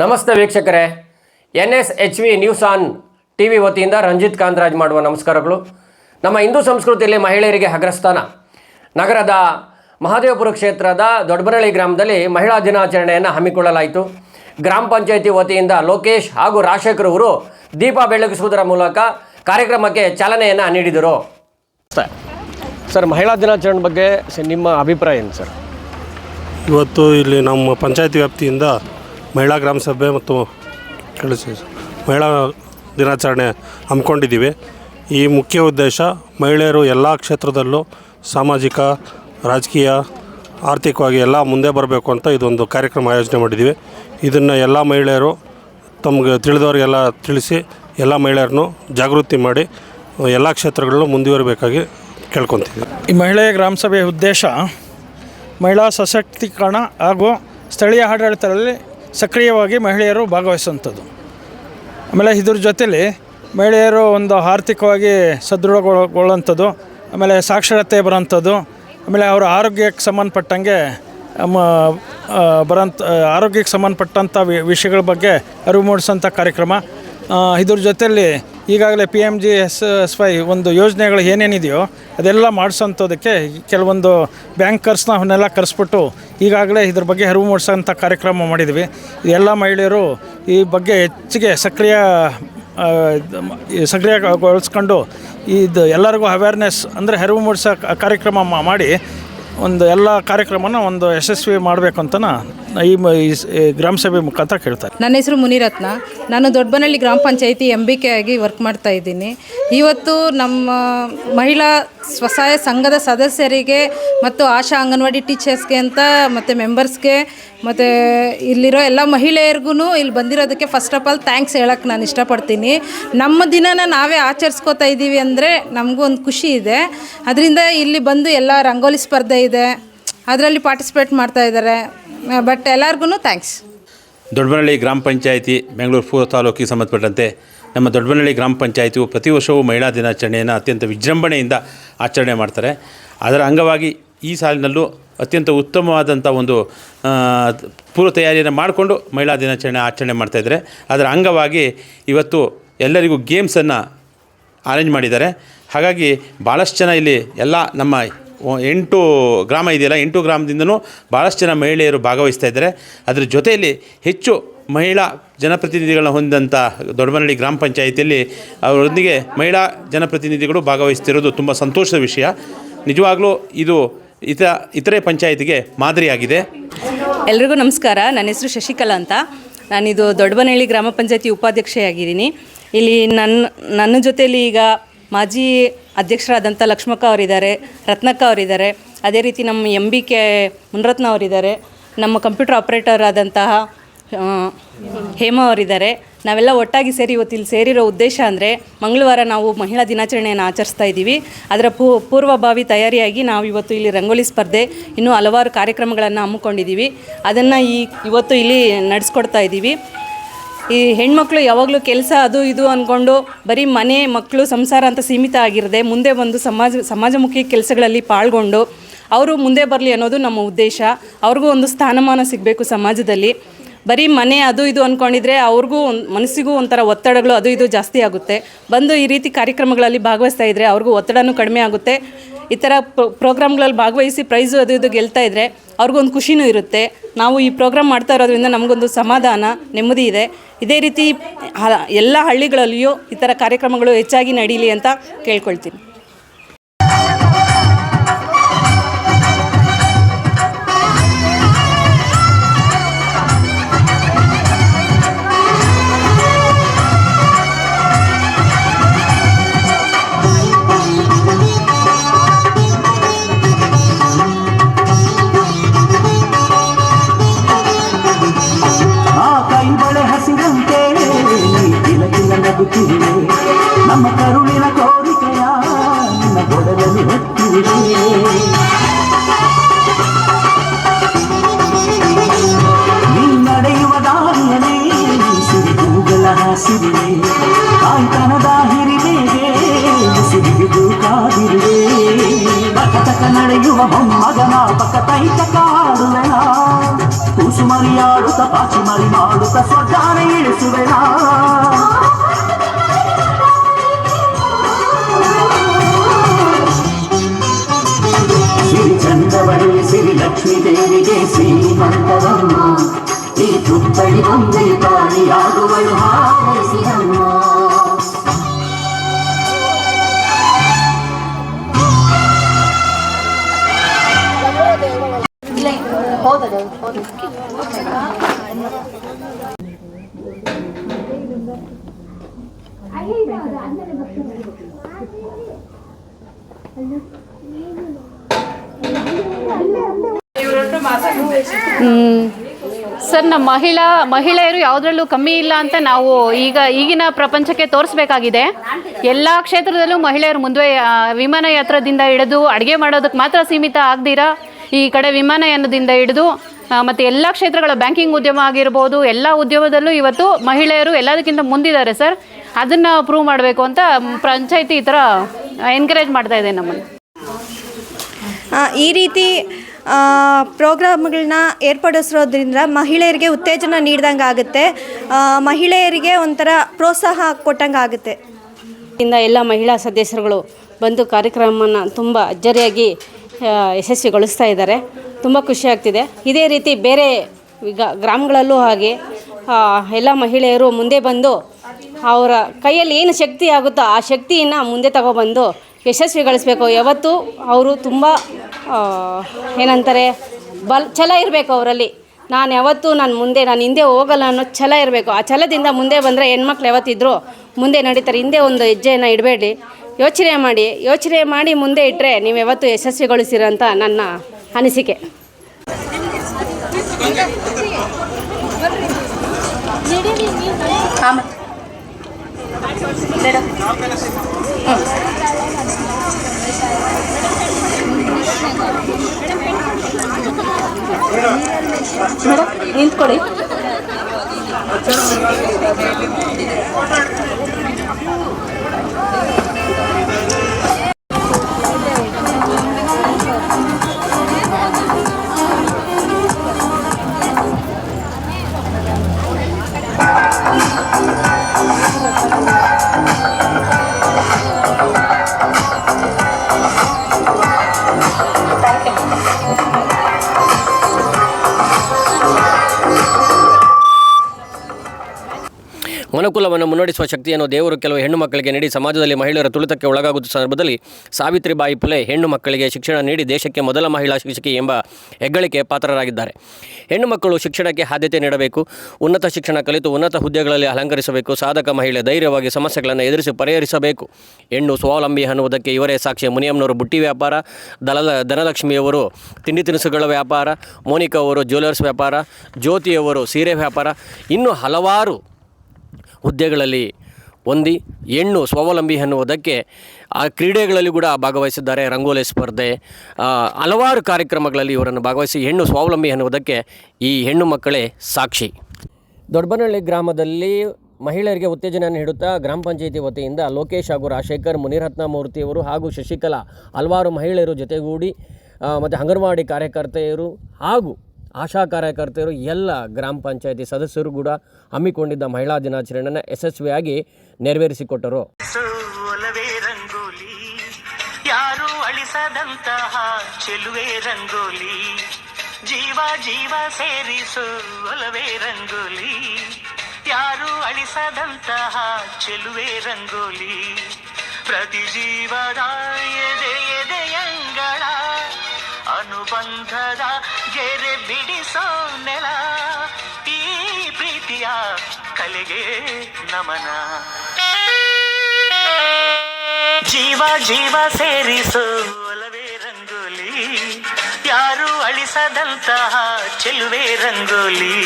ನಮಸ್ತೆ ವೀಕ್ಷಕರೇ. N S H V news on T V ವತಿಯಿಂದ ರಂಜಿತ್ ಕಾಂತರಾಜ್ ಮಾಡುವ ನಮಸ್ಕಾರಗಳು. ನಮ್ಮ ಹಿಂದೂ ಸಂಸ್ಕೃತಿಯಲ್ಲಿ ಮಹಿಳೆಯರಿಗೆ ಅಗ್ರಸ್ಥಾನ. ನಗರದ ಮಹಾದೇವಪುರ ಕ್ಷೇತ್ರದ ದೊಡ್ಡಬರಳ್ಳಿ ಗ್ರಾಮದಲ್ಲಿ ಮಹಿಳಾ ದಿನಾಚರಣೆಯನ್ನು ಹಮ್ಮಿಕೊಳ್ಳಲಾಯಿತು. ಗ್ರಾಮ ಪಂಚಾಯಿತಿ ವತಿಯಿಂದ ಲೋಕೇಶ್ ಹಾಗೂ ರಾಜಶೇಖರ್ ಅವರು ದೀಪ ಬೆಳಗಿಸುವುದರ ಮೂಲಕ ಕಾರ್ಯಕ್ರಮಕ್ಕೆ ಚಾಲನೆಯನ್ನು ನೀಡಿದರು. ಸರ್, ಮಹಿಳಾ ದಿನಾಚರಣೆ ಬಗ್ಗೆ ನಿಮ್ಮ ಅಭಿಪ್ರಾಯ ಏನು ಸರ್? ಇವತ್ತು ಇಲ್ಲಿ ನಮ್ಮ ಪಂಚಾಯತಿ ವ್ಯಾಪ್ತಿಯಿಂದ ಮಹಿಳಾ ಗ್ರಾಮ ಸಭೆ ಮತ್ತು ಕಳಿಸಿ ಮಹಿಳಾ ದಿನಾಚರಣೆ ಹಮ್ಮಿಕೊಂಡಿದ್ದೀವಿ. ಈ ಮುಖ್ಯ ಉದ್ದೇಶ ಮಹಿಳೆಯರು ಎಲ್ಲ ಕ್ಷೇತ್ರದಲ್ಲೂ ಸಾಮಾಜಿಕ, ರಾಜಕೀಯ, ಆರ್ಥಿಕವಾಗಿ ಎಲ್ಲ ಮುಂದೆ ಬರಬೇಕು ಅಂತ ಇದೊಂದು ಕಾರ್ಯಕ್ರಮ ಆಯೋಜನೆ ಮಾಡಿದ್ದೀವಿ. ಇದನ್ನು ಎಲ್ಲ ಮಹಿಳೆಯರು ತಮಗೆ ತಿಳಿದವರಿಗೆಲ್ಲ ತಿಳಿಸಿ ಎಲ್ಲ ಮಹಿಳೆಯರನ್ನು ಜಾಗೃತಿ ಮಾಡಿ ಎಲ್ಲ ಕ್ಷೇತ್ರಗಳಲ್ಲೂ ಮುಂದುವರಿಬೇಕಾಗಿ ಕೇಳ್ಕೊತೀವಿ. ಈ ಮಹಿಳೆಯ ಗ್ರಾಮ ಸಭೆಯ ಉದ್ದೇಶ ಮಹಿಳಾ ಸಶಕ್ತೀಕರಣ ಹಾಗೂ ಸ್ಥಳೀಯ ಆಡಳಿತದಲ್ಲಿ ಸಕ್ರಿಯವಾಗಿ ಮಹಿಳೆಯರು ಭಾಗವಹಿಸುವಂಥದ್ದು. ಆಮೇಲೆ ಇದ್ರ ಜೊತೆಲಿ ಮಹಿಳೆಯರು ಒಂದು ಆರ್ಥಿಕವಾಗಿ ಸದೃಢಗೊಳ್ಳುವಂಥದ್ದು, ಆಮೇಲೆ ಸಾಕ್ಷರತೆ ಬರೋಂಥದ್ದು ಆಮೇಲೆ ಅವರ ಆರೋಗ್ಯಕ್ಕೆ ಸಂಬಂಧಪಟ್ಟಂಗೆ ಬರೋಂಥ ಆರೋಗ್ಯಕ್ಕೆ ಸಂಬಂಧಪಟ್ಟಂಥ ವಿಷಯಗಳ ಬಗ್ಗೆ ಅರಿವು ಮೂಡಿಸೋಂಥ ಕಾರ್ಯಕ್ರಮ. ಇದ್ರ ಜೊತೆಯಲ್ಲಿ ಈಗಾಗಲೇ P M G S S Y ಒಂದು ಯೋಜನೆಗಳು ಏನೇನಿದೆಯೋ ಅದೆಲ್ಲ ಮಾಡಿಸೋಂಥದಕ್ಕೆ ಕೆಲವೊಂದು ಬ್ಯಾಂಕರ್ಸ್ನ ಅವನ್ನೆಲ್ಲ ಕರೆಸ್ಬಿಟ್ಟು ಈಗಾಗಲೇ ಇದ್ರ ಬಗ್ಗೆ ಅರಿವು ಮೂಡಿಸೋಂಥ ಕಾರ್ಯಕ್ರಮ ಮಾಡಿದ್ವಿ. ಎಲ್ಲ ಮಹಿಳೆಯರು ಈ ಬಗ್ಗೆ ಹೆಚ್ಚಿಗೆ ಸಕ್ರಿಯ ಸಕ್ರಿಯಗೊಳಿಸ್ಕೊಂಡು ಇದು ಎಲ್ಲರಿಗೂ ಅವೇರ್ನೆಸ್ ಅಂದರೆ ಅರಿವು ಮೂಡಿಸೋ ಕಾರ್ಯಕ್ರಮ ಮಾಡಿ ಒಂದು ಎಲ್ಲ ಕಾರ್ಯಕ್ರಮನ ಒಂದು ಯಶಸ್ವಿ ಮಾಡಬೇಕು ಅಂತ ಈ ಗ್ರಾಮ ಸಭೆ ಮುಖಾಂತರ ಕೇಳ್ತಾರೆ. ನನ್ನ ಹೆಸರು ಮುನಿರತ್ನ. ನಾನು ದೊಡ್ಡಬನಹಳ್ಳಿ ಗ್ರಾಮ ಪಂಚಾಯಿತಿ ಎಂ ಬಿ ಕೆ ಆಗಿ ವರ್ಕ್ ಮಾಡ್ತಾ ಇದ್ದೀನಿ. ಇವತ್ತು ನಮ್ಮ ಮಹಿಳಾ ಸ್ವಸಹಾಯ ಸಂಘದ ಸದಸ್ಯರಿಗೆ ಮತ್ತು ಆಶಾ ಅಂಗನವಾಡಿ ಟೀಚರ್ಸ್ಗೆ ಅಂತ, ಮತ್ತು ಮೆಂಬರ್ಸ್ಗೆ, ಮತ್ತು ಇಲ್ಲಿರೋ ಎಲ್ಲ ಮಹಿಳೆಯರಿಗೂ ಇಲ್ಲಿ ಬಂದಿರೋದಕ್ಕೆ ಫಸ್ಟ್ ಆಫ್ ಆಲ್ ಥ್ಯಾಂಕ್ಸ್ ಹೇಳೋಕ್ಕೆ ನಾನು ಇಷ್ಟಪಡ್ತೀನಿ. ನಮ್ಮ ದಿನನ ನಾವೇ ಆಚರಿಸ್ಕೋತಾ ಇದ್ದೀವಿ ಅಂದರೆ ನಮಗೂ ಒಂದು ಖುಷಿ ಇದೆ. ಅದರಿಂದ ಇಲ್ಲಿ ಬಂದು ಎಲ್ಲ ರಂಗೋಲಿ ಸ್ಪರ್ಧೆ ಇದೆ. ಅದರಲ್ಲಿ ಪಾರ್ಟಿಸಿಪೇಟ್ ಮಾಡ್ತಾ ಇದ್ದಾರೆ ಬಟ್ ಎಲ್ಲರಿಗೂ ಥ್ಯಾಂಕ್ಸ್ ದೊಡ್ಡಬನಹಳ್ಳಿ ಗ್ರಾಮ ಪಂಚಾಯಿತಿ ಬೆಂಗಳೂರು ಪೂರ್ವ ತಾಲೂಕಿಗೆ ಸಂಬಂಧಪಟ್ಟಂತೆ ನಮ್ಮ ದೊಡ್ಡಬನಹಳ್ಳಿ ಗ್ರಾಮ ಪಂಚಾಯಿತಿಯು ಪ್ರತಿ ವರ್ಷವೂ ಮಹಿಳಾ ದಿನಾಚರಣೆಯನ್ನು ಅತ್ಯಂತ ವಿಜೃಂಭಣೆಯಿಂದ ಆಚರಣೆ ಮಾಡ್ತಾರೆ. ಅದರ ಅಂಗವಾಗಿ ಈ ಸಾಲಿನಲ್ಲೂ ಅತ್ಯಂತ ಉತ್ತಮವಾದಂಥ ಒಂದು ಪೂರ್ವ ತಯಾರಿಯನ್ನು ಮಾಡಿಕೊಂಡು ಮಹಿಳಾ ದಿನಾಚರಣೆ ಆಚರಣೆ ಮಾಡ್ತಾಯಿದ್ದಾರೆ ಅದರ ಅಂಗವಾಗಿ ಇವತ್ತು ಎಲ್ಲರಿಗೂ ಗೇಮ್ಸನ್ನು ಅರೇಂಜ್ ಮಾಡಿದ್ದಾರೆ. ಹಾಗಾಗಿ ಭಾಳಷ್ಟು ಜನ ಇಲ್ಲಿ ಎಲ್ಲ ನಮ್ಮ ಎಂಟು ಗ್ರಾಮ ಇದೆಯಲ್ಲ, ಎಂಟು ಗ್ರಾಮದಿಂದನೂ ಭಾಳಷ್ಟು ಜನ ಮಹಿಳೆಯರು ಭಾಗವಹಿಸ್ತಾ ಇದ್ದಾರೆ. ಅದರ ಜೊತೆಯಲ್ಲಿ ಹೆಚ್ಚು ಮಹಿಳಾ ಜನಪ್ರತಿನಿಧಿಗಳನ್ನ ಹೊಂದಂಥ ದೊಡ್ಡಮನಹಳ್ಳಿ ಗ್ರಾಮ ಪಂಚಾಯಿತಿಯಲ್ಲಿ ಅವರೊಂದಿಗೆ ಮಹಿಳಾ ಜನಪ್ರತಿನಿಧಿಗಳು ಭಾಗವಹಿಸ್ತಿರೋದು ತುಂಬ ಸಂತೋಷದ ವಿಷಯ. ನಿಜವಾಗ್ಲೂ ಇದು ಇತರ ಇತರೆ ಪಂಚಾಯಿತಿಗೆ ಮಾದರಿಯಾಗಿದೆ. ಎಲ್ರಿಗೂ ನಮಸ್ಕಾರ. ನನ್ನ ಹೆಸರು ಶಶಿಕಲಾ ಅಂತ. ನಾನಿದು ದೊಡ್ಡಬನಹಳ್ಳಿ ಗ್ರಾಮ ಪಂಚಾಯತಿ ಉಪಾಧ್ಯಕ್ಷೆಯಾಗಿದ್ದೀನಿ. ಇಲ್ಲಿ ನನ್ನ ನನ್ನ ಜೊತೆಯಲ್ಲಿ ಈಗ ಮಾಜಿ ಅಧ್ಯಕ್ಷರಾದಂಥ ಲಕ್ಷ್ಮಕ್ಕ ಅವರಿದ್ದಾರೆ, ರತ್ನಕ್ಕ ಅವರಿದ್ದಾರೆ. ಅದೇ ರೀತಿ ನಮ್ಮ ಎಂ ಬಿ ಕೆ ಮುನ್ರತ್ನ ಅವರಿದ್ದಾರೆ. ನಮ್ಮ ಕಂಪ್ಯೂಟರ್ ಆಪ್ರೇಟರ್ ಆದಂತಹ ಹೇಮ ಅವರಿದ್ದಾರೆ. ನಾವೆಲ್ಲ ಒಟ್ಟಾಗಿ ಸೇರಿ ಇವತ್ತು ಇಲ್ಲಿ ಸೇರಿರೋ ಉದ್ದೇಶ ಅಂದರೆ ಮಂಗಳವಾರ ನಾವು ಮಹಿಳಾ ದಿನಾಚರಣೆಯನ್ನು ಆಚರಿಸ್ತಾ ಇದ್ದೀವಿ. ಅದರ ಪೂ, ಪೂರ್ವಭಾವಿ ತಯಾರಿಯಾಗಿ ನಾವು ಇವತ್ತು ಇಲ್ಲಿ ರಂಗೋಲಿ ಸ್ಪರ್ಧೆ ಇನ್ನೂ ಹಲವಾರು ಕಾರ್ಯಕ್ರಮಗಳನ್ನು ಹಮ್ಮಿಕೊಂಡಿದ್ದೀವಿ. ಅದನ್ನು ಈ, ಇವತ್ತು ಇಲ್ಲಿ ನಡೆಸ್ಕೊಡ್ತಾ ಇದ್ದೀವಿ. ಈ ಹೆಣ್ಮಕ್ಳು ಯಾವಾಗಲೂ ಕೆಲಸ ಅದು ಇದು ಅಂದ್ಕೊಂಡು ಬರೀ ಮನೆ ಮಕ್ಕಳು ಸಂಸಾರ ಅಂತ ಸೀಮಿತ ಆಗಿರದೆ ಮುಂದೆ ಬಂದು ಸಮಾಜ, ಸಮಾಜಮುಖಿ ಕೆಲಸಗಳಲ್ಲಿ ಪಾಲ್ಗೊಂಡು ಅವರು ಮುಂದೆ ಬರಲಿ ಅನ್ನೋದು ನಮ್ಮ ಉದ್ದೇಶ. ಅವ್ರಿಗೂ ಒಂದು ಸ್ಥಾನಮಾನ ಸಿಗಬೇಕು ಸಮಾಜದಲ್ಲಿ. ಬರೀ ಮನೆ ಅದು ಇದು ಅಂದ್ಕೊಂಡಿದ್ರೆ ಅವ್ರಿಗೂ ಒಂದು, ಮನಸ್ಸಿಗೂ ಒಂಥರ ಒತ್ತಡಗಳು ಅದು ಇದು ಜಾಸ್ತಿ ಆಗುತ್ತೆ. ಬಂದು ಈ ರೀತಿ ಕಾರ್ಯಕ್ರಮಗಳಲ್ಲಿ ಭಾಗವಹಿಸ್ತಾ ಇದ್ದರೆ ಅವ್ರಿಗೂ ಒತ್ತಡವೂ ಕಡಿಮೆ ಆಗುತ್ತೆ. ಈ ಥರ ಪ್ರೋಗ್ರಾಮ್ಗಳಲ್ಲಿ ಭಾಗವಹಿಸಿ ಪ್ರೈಸು ಅದು ಇದು ಗೆಲ್ತಾ ಇದ್ದರೆ ಅವ್ರಿಗೊಂದು ಖುಷಿನೂ ಇರುತ್ತೆ. ನಾವು ಈ ಪ್ರೋಗ್ರಾಮ್ ಮಾಡ್ತಾ ಇರೋದ್ರಿಂದ ನಮಗೊಂದು ಸಮಾಧಾನ, ನೆಮ್ಮದಿ ಇದೆ. ಇದೇ ರೀತಿ ಎಲ್ಲ ಹಳ್ಳಿಗಳಲ್ಲಿಯೂ ಈ ಥರ ಕಾರ್ಯಕ್ರಮಗಳು ಹೆಚ್ಚಾಗಿ ನಡೀಲಿ ಅಂತ ಕೇಳ್ಕೊಳ್ತೀನಿ. ಹಸಿರುವೆ ಕಾಯ್ತನದ ಹಿರಿಮೆಗೆ ಸಿರಿದು ಕಾದಿರುವೆ ಬಕ ತಕ ನಡೆಯುವ ಮೊಮ್ಮಗನ ಪಕ ತೈಕ ಕಾಡುವೆನ ಕೂಸು ಮರಿಯಾಡುತ್ತ ಪಾಚಿ ಮರಿ ಮಾಡುತ್ತ ಸ್ವರ್ಗಾನ ಇಳಿಸುವೆನ ಸಿರಿ ಚಂದವಳ್ಳಿ ಸಿರಿ ಲಕ್ಷ್ಮೀ ದೇವಿಗೆ ಶ್ರೀಮಂತರಮ್ಮ ಈ ಪುತ್ತಳಿ ಒಂದೇ ಸರ್, ನಮ್ಮ ಮಹಿಳಾ, ಮಹಿಳೆಯರು ಯಾವುದರಲ್ಲೂ ಕಮ್ಮಿ ಇಲ್ಲ ಅಂತ ನಾವು ಈಗ ಈಗಿನ ಪ್ರಪಂಚಕ್ಕೆ ತೋರಿಸ್ಬೇಕಾಗಿದೆ. ಎಲ್ಲ ಕ್ಷೇತ್ರದಲ್ಲೂ ಮಹಿಳೆಯರು ಮುಂದೆ ವಿಮಾನ ಯಾತ್ರದಿಂದ ಹಿಡಿದು ಅಡುಗೆ ಮಾಡೋದಕ್ಕೆ ಮಾತ್ರ ಸೀಮಿತ ಆಗದಿರಾ? ಈ ಕಡೆ ವಿಮಾನಯಾನದಿಂದ ಹಿಡಿದು ಮತ್ತು ಎಲ್ಲ ಕ್ಷೇತ್ರಗಳ ಬ್ಯಾಂಕಿಂಗ್ ಉದ್ಯಮ ಆಗಿರ್ಬೋದು ಎಲ್ಲ ಉದ್ಯಮದಲ್ಲೂ ಇವತ್ತು ಮಹಿಳೆಯರು ಎಲ್ಲದಕ್ಕಿಂತ ಮುಂದಿದ್ದಾರೆ ಸರ್. ಅದನ್ನು ಪ್ರೂವ್ ಮಾಡಬೇಕು ಅಂತ ಪಂಚಾಯಿತಿ ಈ ಥರ ಎನ್ಕರೇಜ್ ಮಾಡ್ತಾ ಇದೆ ನಮ್ಮನ್ನು. ಆ, ಈ ರೀತಿ ಪ್ರೋಗ್ರಾಮ್ಗಳನ್ನ ಏರ್ಪಡಿಸಿರೋದ್ರಿಂದ ಮಹಿಳೆಯರಿಗೆ ಉತ್ತೇಜನ ನೀಡಿದಂಗೆ ಆಗುತ್ತೆ. ಮಹಿಳೆಯರಿಗೆ ಒಂಥರ ಪ್ರೋತ್ಸಾಹ ಕೊಟ್ಟಂಗೆ ಆಗುತ್ತೆ. ಇಂದ ಎಲ್ಲ ಮಹಿಳಾ ಸದಸ್ಯರುಗಳು ಬಂದು ಕಾರ್ಯಕ್ರಮನ ತುಂಬ ಅಜ್ಜರಿಯಾಗಿ ಯಶಸ್ವಿಗೊಳಿಸ್ತಾ ಇದ್ದಾರೆ. ತುಂಬ ಖುಷಿ ಆಗ್ತಿದೆ. ಇದೇ ರೀತಿ ಬೇರೆ ಗ್ರಾಮಗಳಲ್ಲೂ ಹಾಗೆ ಎಲ್ಲ ಮಹಿಳೆಯರು ಮುಂದೆ ಬಂದು ಅವರ ಕೈಯಲ್ಲಿ ಏನು ಶಕ್ತಿ ಆಗುತ್ತೋ ಆ ಶಕ್ತಿಯನ್ನು ಮುಂದೆ ತಗೊಬಂದು ಯಶಸ್ವಿಗೊಳಿಸ್ಬೇಕು ಯಾವತ್ತು ಅವರು ತುಂಬ ಏನಂತಾರೆ, ಬಲ್, ಛಲ ಇರಬೇಕು ಅವರಲ್ಲಿ. ನಾನು ಯಾವತ್ತೂ ನಾನು ಮುಂದೆ, ನಾನು ಹಿಂದೆ ಹೋಗಲ್ಲ ಅನ್ನೋ ಛಲ ಇರಬೇಕು. ಆ ಛಲದಿಂದ ಮುಂದೆ ಬಂದರೆ ಹೆಣ್ಮಕ್ಳು ಯಾವತ್ತಿದ್ರು ಮುಂದೆ ನಡೀತಾರೆ. ಹಿಂದೆ ಒಂದು ಹೆಜ್ಜೆಯನ್ನು ಇಡಬೇಡಿ. ಯೋಚನೆ ಮಾಡಿ ಯೋಚನೆ ಮಾಡಿ ಮುಂದೆ ಇಟ್ಟರೆ ನೀವು ಯಾವತ್ತು ಯಶಸ್ವಿಗೊಳಿಸಿರೋಂಥ ನನ್ನ ಅನಿಸಿಕೆ. ನಿಂತ್ಕೊಳ್ಳಿ. ಮನುಕುಲವನ್ನು ಮುನ್ನಡೆಸುವ ಶಕ್ತಿಯನ್ನು ದೇವರು ಕೆಲವು ಹೆಣ್ಣು ಮಕ್ಕಳಿಗೆ ನೀಡಿ ಸಮಾಜದಲ್ಲಿ ಮಹಿಳೆಯರ ತುಳಿತಕ್ಕೆ ಒಳಗಾಗುವ ಸಂದರ್ಭದಲ್ಲಿ ಸಾವಿತ್ರಿಬಾಯಿ ಫುಲೆ ಹೆಣ್ಣು ಮಕ್ಕಳಿಗೆ ಶಿಕ್ಷಣ ನೀಡಿ ದೇಶಕ್ಕೆ ಮೊದಲ ಮಹಿಳಾ ಶಿಕ್ಷಕಿ ಎಂಬ ಹೆಗ್ಗಳಿಕೆ ಪಾತ್ರರಾಗಿದ್ದಾರೆ. ಹೆಣ್ಣು ಮಕ್ಕಳು ಶಿಕ್ಷಣಕ್ಕೆ ಆದ್ಯತೆ ನೀಡಬೇಕು, ಉನ್ನತ ಶಿಕ್ಷಣ ಕಲಿತು ಉನ್ನತ ಹುದ್ದೆಗಳಲ್ಲಿ ಅಲಂಕರಿಸಬೇಕು, ಸಾಧಕ ಮಹಿಳೆ ಧೈರ್ಯವಾಗಿ ಸಮಸ್ಯೆಗಳನ್ನು ಎದುರಿಸಿ ಪರಿಹರಿಸಬೇಕು. ಹೆಣ್ಣು ಸ್ವಾವಲಂಬಿ ಅನ್ನುವುದಕ್ಕೆ ಇವರೇ ಸಾಕ್ಷಿ ಮುನಿಯಮ್ಮನವರು ಬುಟ್ಟಿ ವ್ಯಾಪಾರ, ದಲದ ಧನಲಕ್ಷ್ಮಿಯವರು ತಿಂಡಿ ತಿನಿಸುಗಳ ವ್ಯಾಪಾರ ಮೋನಿಕಾ ಅವರು ಜ್ಯುವೆಲರ್ಸ್ ವ್ಯಾಪಾರ, ಜ್ಯೋತಿಯವರು ಸೀರೆ ವ್ಯಾಪಾರ, ಇನ್ನೂ ಹಲವಾರು ಹುದ್ದೆಗಳಲ್ಲಿ ಹೊಂದಿ ಹೆಣ್ಣು ಸ್ವಾವಲಂಬಿ ಎನ್ನುವುದಕ್ಕೆ ಆ ಕ್ರೀಡೆಗಳಲ್ಲಿ ಕೂಡ ಭಾಗವಹಿಸಿದ್ದಾರೆ. ರಂಗೋಲಿ ಸ್ಪರ್ಧೆ ಹಲವಾರು ಕಾರ್ಯಕ್ರಮಗಳಲ್ಲಿ ಇವರನ್ನು ಭಾಗವಹಿಸಿ ಹೆಣ್ಣು ಸ್ವಾವಲಂಬಿ ಎನ್ನುವುದಕ್ಕೆ ಈ ಹೆಣ್ಣು ಮಕ್ಕಳೇ ಸಾಕ್ಷಿ. ದೊಡ್ಡಬನಹಳ್ಳಿ ಗ್ರಾಮದಲ್ಲಿ ಮಹಿಳೆಯರಿಗೆ ಉತ್ತೇಜನ ನೀಡುತ್ತಾ ಗ್ರಾಮ ಪಂಚಾಯಿತಿ ವತಿಯಿಂದ ಲೋಕೇಶ್ ಹಾಗೂ ರಾಜಶೇಖರ್ ಮುನಿರತ್ನ ಮೂರ್ತಿಯವರು ಹಾಗೂ ಶಶಿಕಲಾ ಹಲವಾರು ಮಹಿಳೆಯರು ಜೊತೆಗೂಡಿ ಮತ್ತು ಅಂಗನವಾಡಿ ಕಾರ್ಯಕರ್ತೆಯರು ಹಾಗೂ ಆಶಾ ಕಾರ್ಯಕರ್ತೆಯರು ಎಲ್ಲ ಗ್ರಾಮ ಪಂಚಾಯಿತಿ ಸದಸ್ಯರು ಕೂಡ ಹಮ್ಮಿಕೊಂಡಿದ್ದ ಮಹಿಳಾ ದಿನಾಚರಣೆಯನ್ನು ಯಶಸ್ವಿಯಾಗಿ ನೆರವೇರಿಸಿಕೊಟ್ಟರು. ಯಾರು ಅಳಿಸದಂತಹ ಚೆಲುವೆ ರಂಗೋಲಿ, ಜೀವ ಜೀವ ಸೇರಿಸುವಲವೇ ರಂಗೋಲಿ, ಯಾರು ಅಳಿಸದಂತಹ ಚೆಲುವೆ ರಂಗೋಲಿ ಪ್ರತಿ ಜೀವದ ಎದೆ ಎದೆಯಂಗಳ ಅನುಬಂಧದ ಗೆರೆ ಬಿಡಿಸೋ ನೆಲ, ಈ ಪ್ರೀತಿಯ ಕಲೆಗೆ ನಮನ. ಜೀವ ಜೀವ ಸೇರಿಸು ಒಲವೇ ರಂಗೋಲಿ, ಯಾರು ಅಳಿಸದಂತಹ ಚೆಲುವೆ ರಂಗೋಲಿ.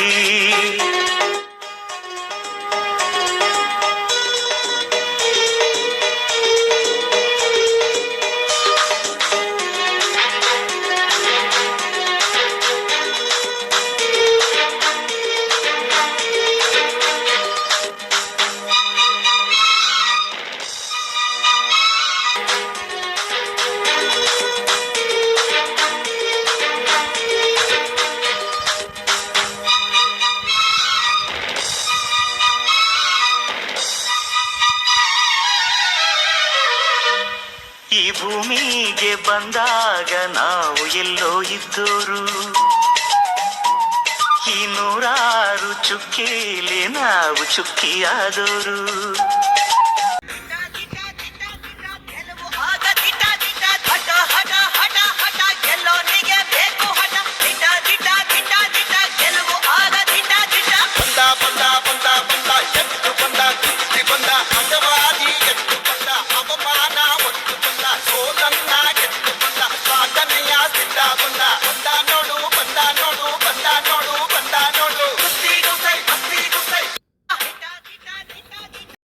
ಭೂಮಿಗೆ ಬಂದಾಗ ನಾವು ಎಲ್ಲೋ ಇದ್ದೋರು. ಈ ನೂರಾರು ಚುಕ್ಕಿಲಿ ನಾವು ಚುಕ್ಕಿಯಾದೋರು.